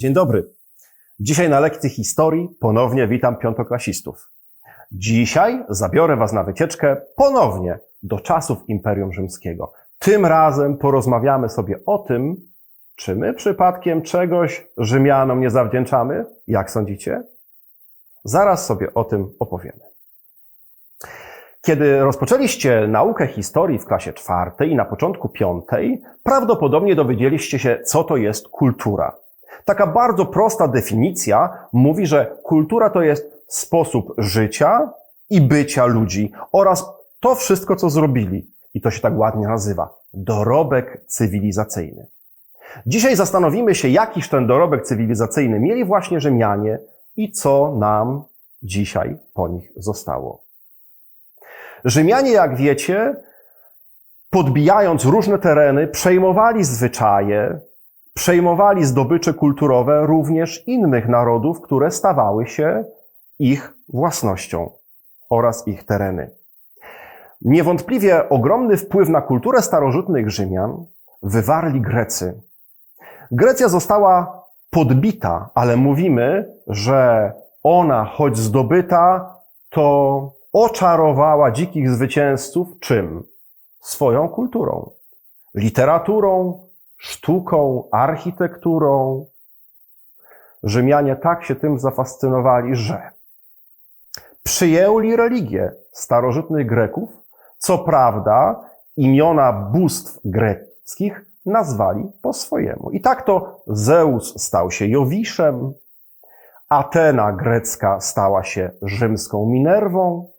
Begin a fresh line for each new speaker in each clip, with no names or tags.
Dzień dobry. Dzisiaj na lekcji historii ponownie witam piątoklasistów. Dzisiaj zabiorę Was na wycieczkę ponownie do czasów Imperium Rzymskiego. Tym razem porozmawiamy sobie o tym, czy my przypadkiem czegoś Rzymianom nie zawdzięczamy? Jak sądzicie? Zaraz sobie o tym opowiemy. Kiedy rozpoczęliście naukę historii w klasie czwartej i na początku piątej, prawdopodobnie dowiedzieliście się, co to jest kultura. Taka bardzo prosta definicja mówi, że kultura to jest sposób życia i bycia ludzi oraz to wszystko, co zrobili. I to się tak ładnie nazywa dorobek cywilizacyjny. Dzisiaj zastanowimy się, jakiż ten dorobek cywilizacyjny mieli właśnie Rzymianie i co nam dzisiaj po nich zostało. Rzymianie, jak wiecie, podbijając różne tereny, przejmowali zwyczaje, przejmowali zdobycze kulturowe również innych narodów, które stawały się ich własnością oraz ich tereny. Niewątpliwie ogromny wpływ na kulturę starożytnych Rzymian wywarli Grecy. Grecja została podbita, ale mówimy, że ona, choć zdobyta, to oczarowała dzikich zwycięzców czym? Swoją kulturą, literaturą, sztuką, architekturą. Rzymianie tak się tym zafascynowali, że przyjęli religię starożytnych Greków, co prawda imiona bóstw greckich nazwali po swojemu. I tak to Zeus stał się Jowiszem, Atena grecka stała się rzymską Minerwą,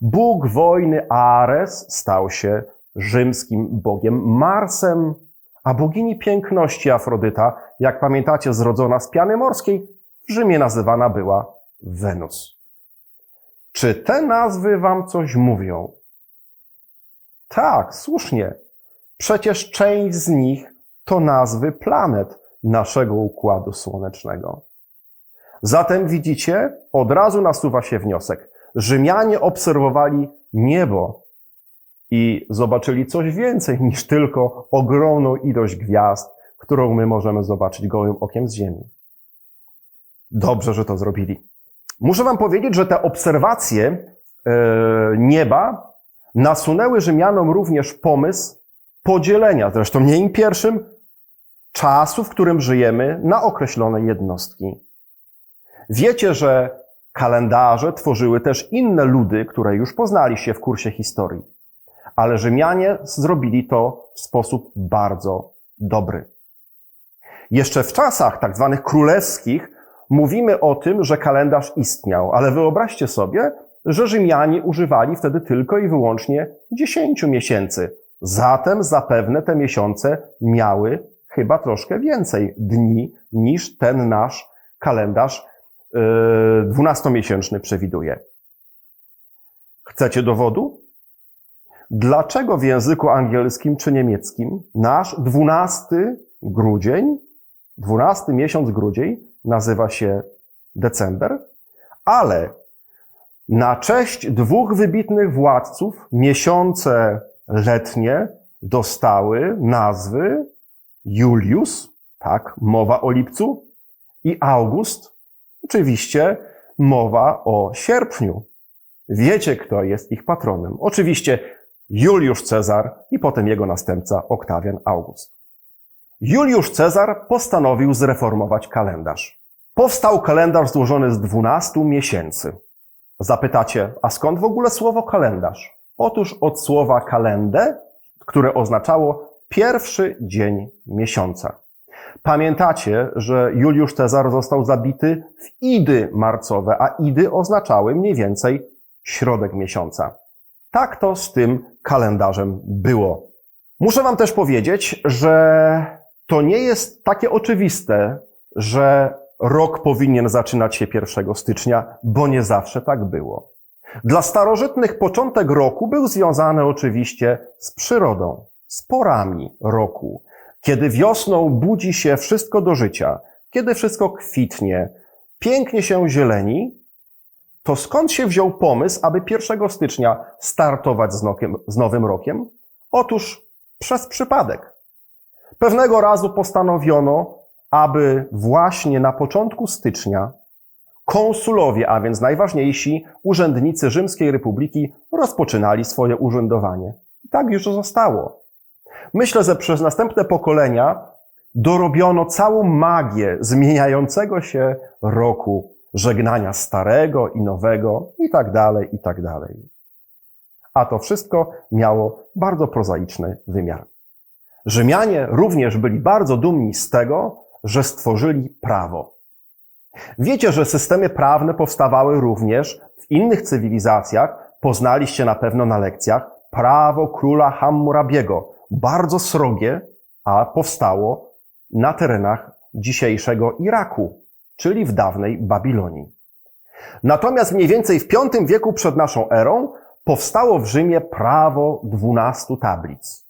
Bóg wojny Ares stał się rzymskim bogiem Marsem, a bogini piękności Afrodyta, jak pamiętacie, zrodzona z piany morskiej, w Rzymie nazywana była Wenus. Czy te nazwy wam coś mówią? Tak, słusznie. Przecież część z nich to nazwy planet naszego układu słonecznego. Zatem widzicie, od razu nasuwa się wniosek. Rzymianie obserwowali niebo i zobaczyli coś więcej niż tylko ogromną ilość gwiazd, którą my możemy zobaczyć gołym okiem z Ziemi. Dobrze, że to zrobili. Muszę Wam powiedzieć, że te obserwacje e, nieba nasunęły Rzymianom również pomysł podzielenia, zresztą nie im pierwszym, czasu, w którym żyjemy, na określone jednostki. Wiecie, że kalendarze tworzyły też inne ludy, które już poznaliście w kursie historii. Ale Rzymianie zrobili to w sposób bardzo dobry. Jeszcze w czasach tak zwanych królewskich mówimy o tym, że kalendarz istniał, ale wyobraźcie sobie, że Rzymianie używali wtedy tylko i wyłącznie dziesięciu miesięcy. Zatem zapewne te miesiące miały chyba troszkę więcej dni niż ten nasz kalendarz dwunastomiesięczny przewiduje. Chcecie dowodu? Dlaczego w języku angielskim czy niemieckim nasz 12 grudzień, 12 miesiąc grudzień nazywa się December, ale na cześć dwóch wybitnych władców miesiące letnie dostały nazwy Julius, tak, mowa o lipcu, i August, oczywiście mowa o sierpniu. Wiecie, kto jest ich patronem. Oczywiście Juliusz Cezar i potem jego następca Oktawian August. Juliusz Cezar postanowił zreformować kalendarz. Powstał kalendarz złożony z 12 miesięcy. Zapytacie, a skąd w ogóle słowo kalendarz? Otóż od słowa kalendę, które oznaczało pierwszy dzień miesiąca. Pamiętacie, że Juliusz Cezar został zabity w idy marcowe, a idy oznaczały mniej więcej środek miesiąca. Tak to z tym kalendarzem było. Muszę Wam też powiedzieć, że to nie jest takie oczywiste, że rok powinien zaczynać się 1 stycznia, bo nie zawsze tak było. Dla starożytnych początek roku był związany oczywiście z przyrodą, z porami roku. Kiedy wiosną budzi się wszystko do życia, kiedy wszystko kwitnie, pięknie się zieleni, to skąd się wziął pomysł, aby 1 stycznia startować z, nokiem, z nowym rokiem? Otóż przez przypadek. Pewnego razu postanowiono, aby właśnie na początku stycznia konsulowie, a więc najważniejsi urzędnicy Rzymskiej Republiki rozpoczynali swoje urzędowanie. I tak już zostało. Myślę, że przez następne pokolenia dorobiono całą magię zmieniającego się roku, żegnania starego i nowego i tak dalej, i tak dalej. A to wszystko miało bardzo prozaiczny wymiar. Rzymianie również byli bardzo dumni z tego, że stworzyli prawo. Wiecie, że systemy prawne powstawały również w innych cywilizacjach. Poznaliście na pewno na lekcjach prawo króla Hammurabiego, bardzo srogie, a powstało na terenach dzisiejszego Iraku, czyli w dawnej Babilonii. Natomiast mniej więcej w V wieku przed naszą erą powstało w Rzymie prawo dwunastu tablic.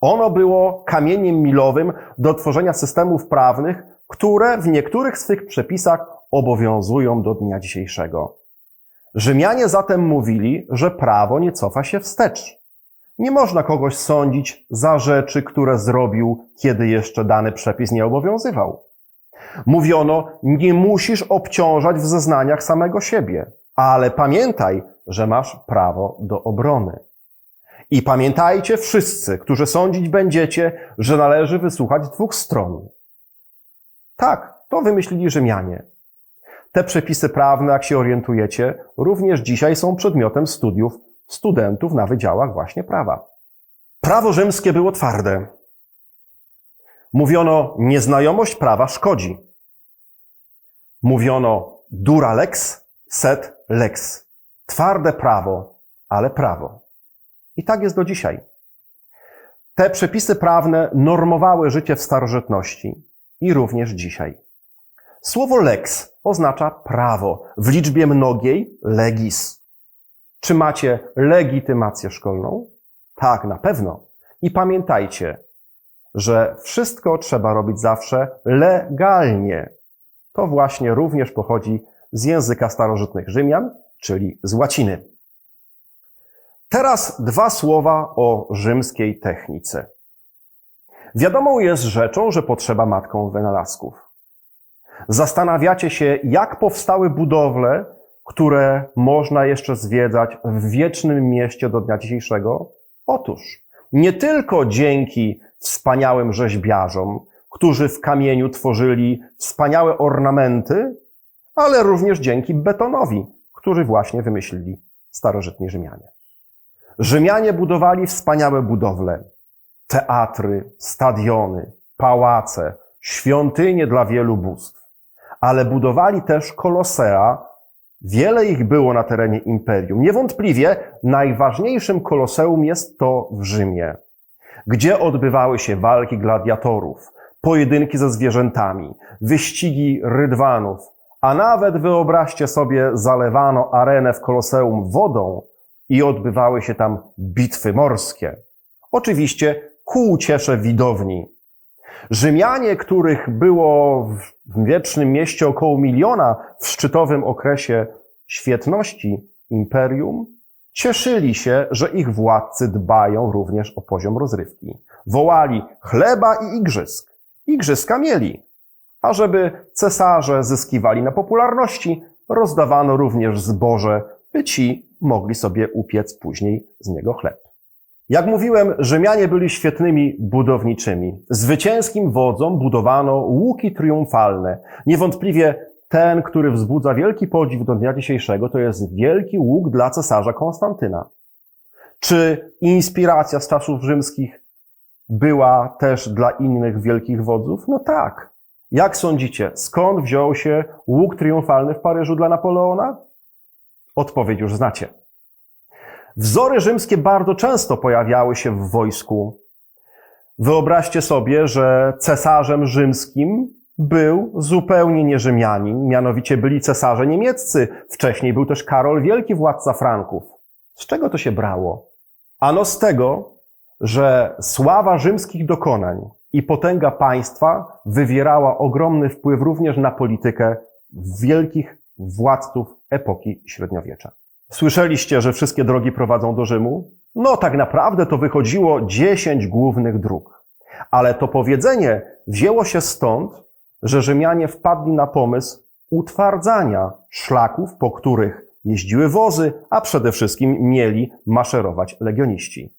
Ono było kamieniem milowym do tworzenia systemów prawnych, które w niektórych swych przepisach obowiązują do dnia dzisiejszego. Rzymianie zatem mówili, że prawo nie cofa się wstecz. Nie można kogoś sądzić za rzeczy, które zrobił, kiedy jeszcze dany przepis nie obowiązywał. Mówiono, nie musisz obciążać w zeznaniach samego siebie, ale pamiętaj, że masz prawo do obrony. I pamiętajcie wszyscy, którzy sądzić będziecie, że należy wysłuchać dwóch stron. Tak, to wymyślili Rzymianie. Te przepisy prawne, jak się orientujecie, również dzisiaj są przedmiotem studiów studentów na wydziałach właśnie prawa. Prawo rzymskie było twarde. Mówiono, nieznajomość prawa szkodzi. Mówiono, dura lex, set lex. Twarde prawo, ale prawo. I tak jest do dzisiaj. Te przepisy prawne normowały życie w starożytności i również dzisiaj. Słowo lex oznacza prawo, w liczbie mnogiej legis. Czy macie legitymację szkolną? Tak, na pewno. I pamiętajcie, że wszystko trzeba robić zawsze legalnie. To właśnie również pochodzi z języka starożytnych Rzymian, czyli z łaciny. Teraz dwa słowa o rzymskiej technice. Wiadomą jest rzeczą, że potrzeba matką wynalazków. Zastanawiacie się, jak powstały budowle, które można jeszcze zwiedzać w wiecznym mieście do dnia dzisiejszego? Otóż nie tylko dzięki wspaniałym rzeźbiarzom, którzy w kamieniu tworzyli wspaniałe ornamenty, ale również dzięki betonowi, który właśnie wymyślili starożytni Rzymianie. Rzymianie budowali wspaniałe budowle, teatry, stadiony, pałace, świątynie dla wielu bóstw, ale budowali też kolosea. Wiele ich było na terenie imperium. Niewątpliwie najważniejszym koloseum jest to w Rzymie, gdzie odbywały się walki gladiatorów, pojedynki ze zwierzętami, wyścigi rydwanów, a nawet wyobraźcie sobie, zalewano arenę w koloseum wodą i odbywały się tam bitwy morskie. Oczywiście ku uciesze widowni. Rzymianie, których było w wiecznym mieście około miliona w szczytowym okresie świetności imperium, cieszyli się, że ich władcy dbają również o poziom rozrywki. Wołali chleba i igrzysk. Igrzyska mieli. A żeby cesarze zyskiwali na popularności, rozdawano również zboże, by ci mogli sobie upiec później z niego chleb. Jak mówiłem, Rzymianie byli świetnymi budowniczymi. Zwycięskim wodzom budowano łuki triumfalne. Niewątpliwie ten, który wzbudza wielki podziw do dnia dzisiejszego, to jest wielki łuk dla cesarza Konstantyna. Czy inspiracja z czasów rzymskich była też dla innych wielkich wodzów? No tak. Jak sądzicie, skąd wziął się łuk triumfalny w Paryżu dla Napoleona? Odpowiedź już znacie. Wzory rzymskie bardzo często pojawiały się w wojsku. Wyobraźcie sobie, że cesarzem rzymskim był zupełnie nie Rzymianin, mianowicie byli cesarze niemieccy. Wcześniej był też Karol Wielki, władca Franków. Z czego to się brało? Ano z tego, że sława rzymskich dokonań i potęga państwa wywierała ogromny wpływ również na politykę wielkich władców epoki średniowiecza. Słyszeliście, że wszystkie drogi prowadzą do Rzymu? No, tak naprawdę to wychodziło dziesięć głównych dróg. Ale to powiedzenie wzięło się stąd, że Rzymianie wpadli na pomysł utwardzania szlaków, po których jeździły wozy, a przede wszystkim mieli maszerować legioniści.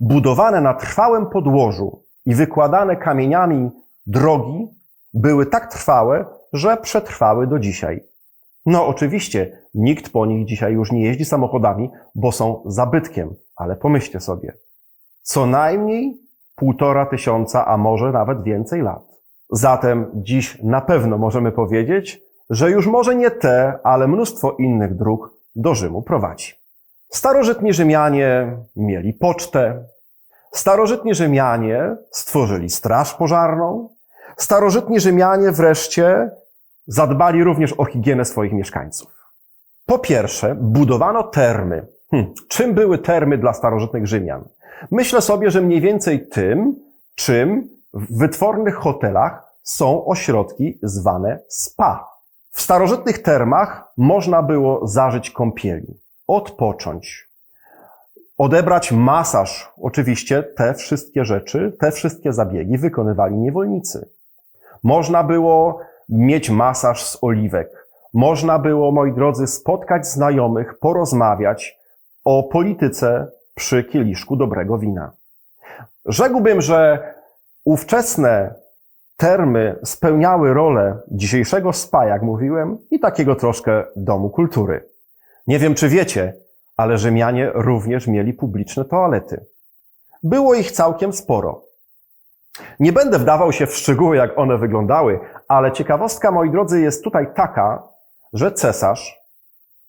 Budowane na trwałym podłożu i wykładane kamieniami drogi były tak trwałe, że przetrwały do dzisiaj. No oczywiście, nikt po nich dzisiaj już nie jeździ samochodami, bo są zabytkiem, ale pomyślcie sobie. Co najmniej półtora tysiąca, a może nawet więcej lat. Zatem dziś na pewno możemy powiedzieć, że już może nie te, ale mnóstwo innych dróg do Rzymu prowadzi. Starożytni Rzymianie mieli pocztę, starożytni Rzymianie stworzyli straż pożarną, starożytni Rzymianie wreszcie zadbali również o higienę swoich mieszkańców. Po pierwsze, budowano termy. Hm, czym były termy dla starożytnych Rzymian? Myślę sobie, że mniej więcej tym, czym w wytwornych hotelach są ośrodki zwane spa. W starożytnych termach można było zażyć kąpieli, odpocząć, odebrać masaż. Oczywiście te wszystkie rzeczy, te wszystkie zabiegi wykonywali niewolnicy. Można było mieć masaż z oliwek. Można było, moi drodzy, spotkać znajomych, porozmawiać o polityce przy kieliszku dobrego wina. Rzekłbym, że ówczesne termy spełniały rolę dzisiejszego spa, jak mówiłem, i takiego troszkę domu kultury. Nie wiem, czy wiecie, ale Rzymianie również mieli publiczne toalety. Było ich całkiem sporo. Nie będę wdawał się w szczegóły, jak one wyglądały, ale ciekawostka, moi drodzy, jest tutaj taka, że cesarz,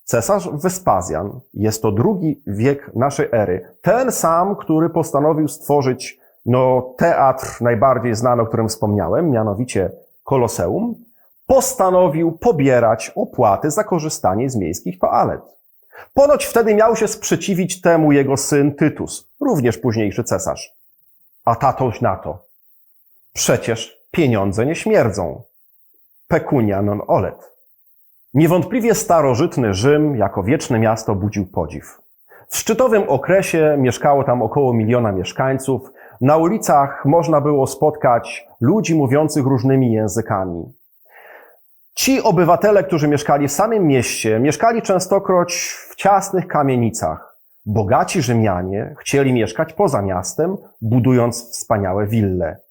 cesarz Wespazjan, jest to drugi wiek naszej ery, ten sam, który postanowił stworzyć no, teatr najbardziej znany, o którym wspomniałem, mianowicie Koloseum, postanowił pobierać opłaty za korzystanie z miejskich toalet. Ponoć wtedy miał się sprzeciwić temu jego syn Tytus, również późniejszy cesarz. A tatoś na to. Przecież pieniądze nie śmierdzą. Pecunia non olet. Niewątpliwie starożytny Rzym jako wieczne miasto budził podziw. W szczytowym okresie mieszkało tam około miliona mieszkańców. Na ulicach można było spotkać ludzi mówiących różnymi językami. Ci obywatele, którzy mieszkali w samym mieście, mieszkali częstokroć w ciasnych kamienicach. Bogaci Rzymianie chcieli mieszkać poza miastem, budując wspaniałe wille.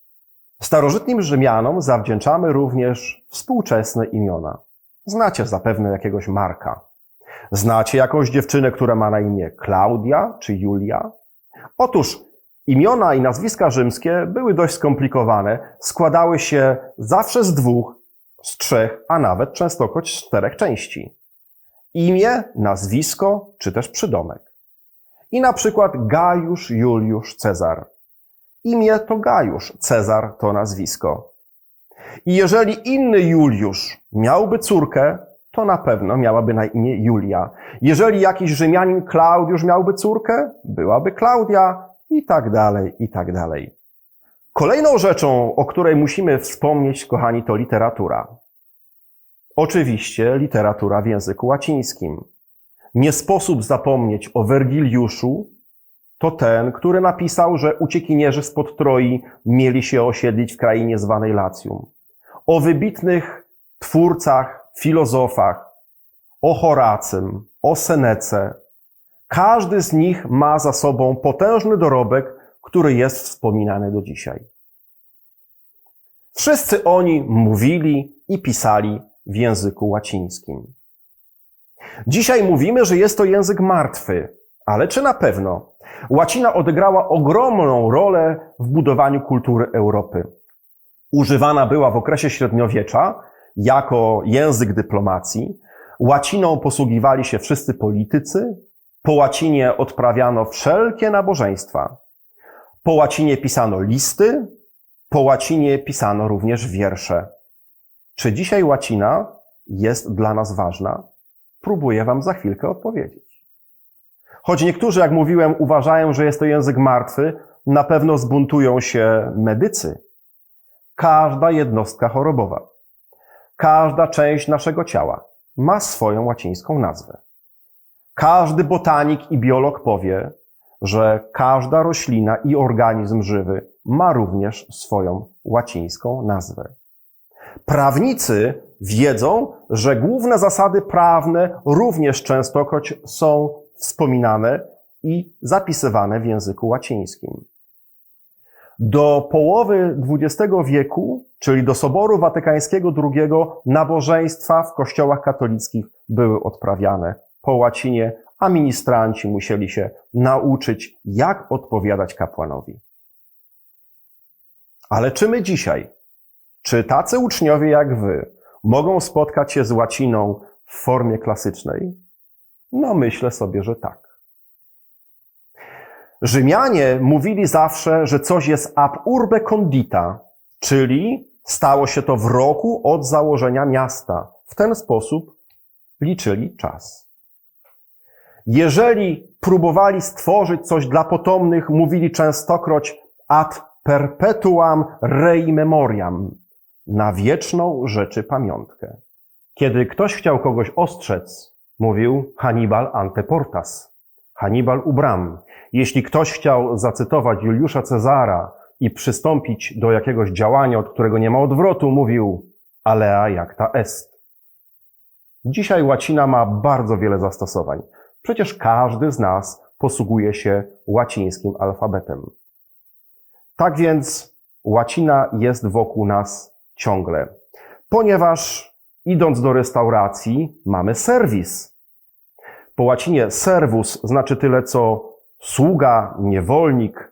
Starożytnym Rzymianom zawdzięczamy również współczesne imiona. Znacie zapewne jakiegoś Marka. Znacie jakąś dziewczynę, która ma na imię Klaudia czy Julia? Otóż imiona i nazwiska rzymskie były dość skomplikowane, składały się zawsze z dwóch, z trzech, a nawet częstokroć z czterech części. Imię, nazwisko czy też przydomek. I na przykład Gajusz Juliusz Cezar. Imię to Gajusz, Cezar to nazwisko. I jeżeli inny Juliusz miałby córkę, to na pewno miałaby na imię Julia. Jeżeli jakiś Rzymianin Klaudiusz miałby córkę, byłaby Klaudia i tak dalej, i tak dalej. Kolejną rzeczą, o której musimy wspomnieć, kochani, to literatura. Oczywiście literatura w języku łacińskim. Nie sposób zapomnieć o Wergiliuszu, to ten, który napisał, że uciekinierzy spod Troi mieli się osiedlić w krainie zwanej Lacjum. O wybitnych twórcach, filozofach, o Horacym, o Senece. Każdy z nich ma za sobą potężny dorobek, który jest wspominany do dzisiaj. Wszyscy oni mówili i pisali w języku łacińskim. Dzisiaj mówimy, że jest to język martwy, ale czy na pewno? Łacina odegrała ogromną rolę w budowaniu kultury Europy. Używana była w okresie średniowiecza jako język dyplomacji. Łaciną posługiwali się wszyscy politycy. Po łacinie odprawiano wszelkie nabożeństwa. Po łacinie pisano listy. Po łacinie pisano również wiersze. Czy dzisiaj łacina jest dla nas ważna? Próbuję Wam za chwilkę odpowiedzieć. Choć niektórzy, jak mówiłem, uważają, że jest to język martwy, na pewno zbuntują się medycy. Każda jednostka chorobowa, każda część naszego ciała ma swoją łacińską nazwę. Każdy botanik i biolog powie, że każda roślina i organizm żywy ma również swoją łacińską nazwę. Prawnicy wiedzą, że główne zasady prawne również częstokroć są wspominane i zapisywane w języku łacińskim. Do połowy XX wieku, czyli do Soboru Watykańskiego II, nabożeństwa w kościołach katolickich były odprawiane po łacinie, a ministranci musieli się nauczyć, jak odpowiadać kapłanowi. Ale czy my dzisiaj, czy tacy uczniowie jak wy, mogą spotkać się z łaciną w formie klasycznej? No, myślę sobie, że tak. Rzymianie mówili zawsze, że coś jest ab urbe condita, czyli stało się to w roku od założenia miasta. W ten sposób liczyli czas. Jeżeli próbowali stworzyć coś dla potomnych, mówili częstokroć ad perpetuam rei memoriam, na wieczną rzeczy pamiątkę. Kiedy ktoś chciał kogoś ostrzec, mówił Hannibal ante portas, Hannibal u bram. Jeśli ktoś chciał zacytować Juliusza Cezara i przystąpić do jakiegoś działania, od którego nie ma odwrotu, mówił alea jacta est. Dzisiaj łacina ma bardzo wiele zastosowań. Przecież każdy z nas posługuje się łacińskim alfabetem. Tak więc łacina jest wokół nas ciągle, ponieważ idąc do restauracji mamy serwis. Po łacinie servus znaczy tyle co sługa, niewolnik.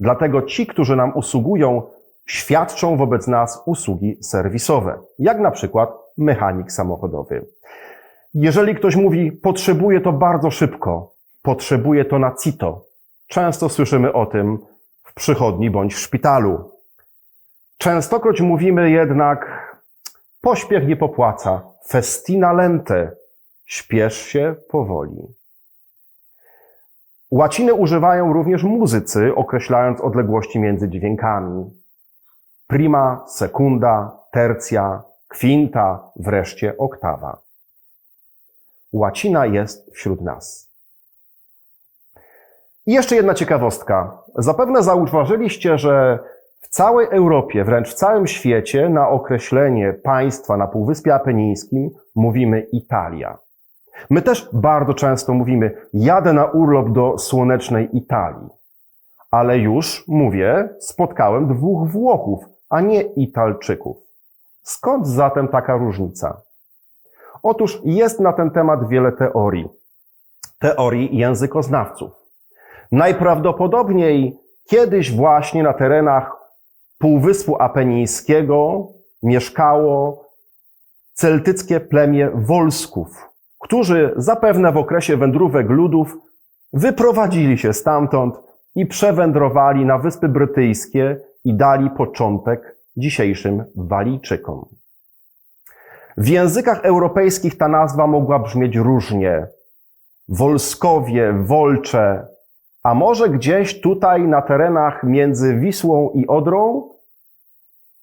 Dlatego ci, którzy nam usługują, świadczą wobec nas usługi serwisowe, jak na przykład mechanik samochodowy. Jeżeli ktoś mówi, potrzebuje to bardzo szybko, potrzebuje to na cito, często słyszymy o tym w przychodni bądź w szpitalu. Częstokroć mówimy jednak, pośpiech nie popłaca, festina lente, śpiesz się powoli. Łaciny używają również muzycy, określając odległości między dźwiękami. Prima, sekunda, tercja, kwinta, wreszcie oktawa. Łacina jest wśród nas. I jeszcze jedna ciekawostka. Zapewne zauważyliście, że w całej Europie, wręcz w całym świecie, na określenie państwa na Półwyspie Apenińskim mówimy Italia. My też bardzo często mówimy, jadę na urlop do słonecznej Italii. Ale już, mówię, spotkałem dwóch Włochów, a nie Italczyków. Skąd zatem taka różnica? Otóż jest na ten temat wiele teorii. Teorii językoznawców. Najprawdopodobniej kiedyś właśnie na terenach Półwyspu Apenińskiego mieszkało celtyckie plemię Wolsków, którzy zapewne w okresie wędrówek ludów wyprowadzili się stamtąd i przewędrowali na Wyspy Brytyjskie i dali początek dzisiejszym Walijczykom. W językach europejskich ta nazwa mogła brzmieć różnie. Wolskowie, Wolcze, a może gdzieś tutaj na terenach między Wisłą i Odrą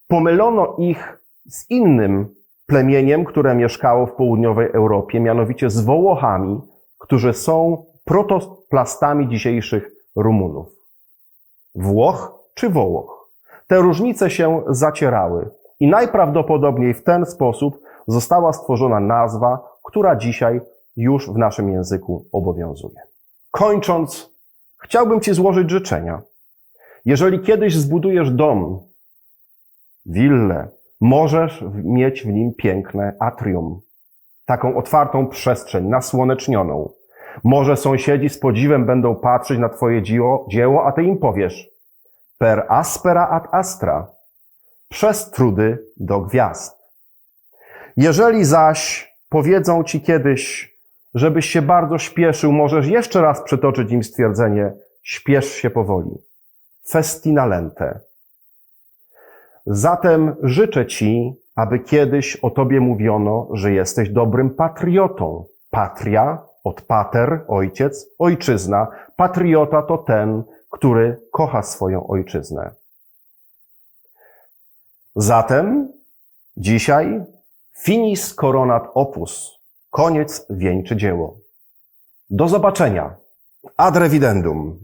pomylono ich z innym plemieniem, które mieszkało w południowej Europie, mianowicie z Wołochami, którzy są protoplastami dzisiejszych Rumunów. Włoch czy Wołoch? Te różnice się zacierały i najprawdopodobniej w ten sposób została stworzona nazwa, która dzisiaj już w naszym języku obowiązuje. Kończąc, chciałbym Ci złożyć życzenia. Jeżeli kiedyś zbudujesz dom, willę, możesz mieć w nim piękne atrium, taką otwartą przestrzeń, nasłonecznioną. Może sąsiedzi z podziwem będą patrzeć na Twoje dzieło, dzieło a Ty im powiesz per aspera ad astra, przez trudy do gwiazd. Jeżeli zaś powiedzą ci kiedyś, żebyś się bardzo śpieszył, możesz jeszcze raz przytoczyć im stwierdzenie, śpiesz się powoli. Festina lente. Zatem życzę ci, aby kiedyś o tobie mówiono, że jesteś dobrym patriotą. Patria od pater, ojciec, ojczyzna. Patriota to ten, który kocha swoją ojczyznę. Zatem dzisiaj finis coronat opus, koniec wieńczy dzieło. Do zobaczenia. Ad revidendum.